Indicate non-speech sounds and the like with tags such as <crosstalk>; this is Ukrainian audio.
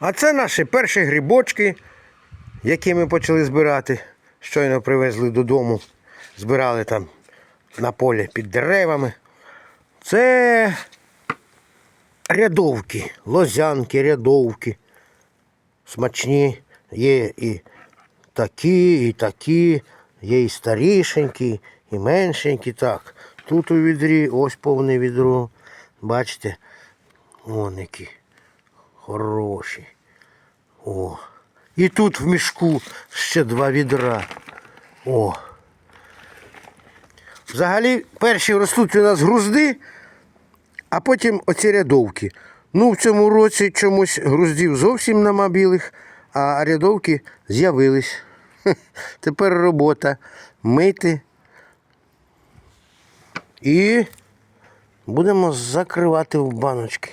А це наші перші грибочки, які ми почали збирати. Щойно привезли додому. Збирали там на полі під деревами. Це рядовки, лозянки, рядовки. Смачні. Є і такі, і такі, є і старішенькі, і меншенькі. Так. Тут у відрі ось повне відро. Бачите? Вон які хороші. О. І тут в мішку ще два відра. О. Взагалі перші ростуть у нас грузди, а потім оці рядовки. Ну, в цьому році чомусь груздів зовсім нема білих, а рядовки з'явились. <laughs> Тепер робота мити. І будемо закривати в баночки.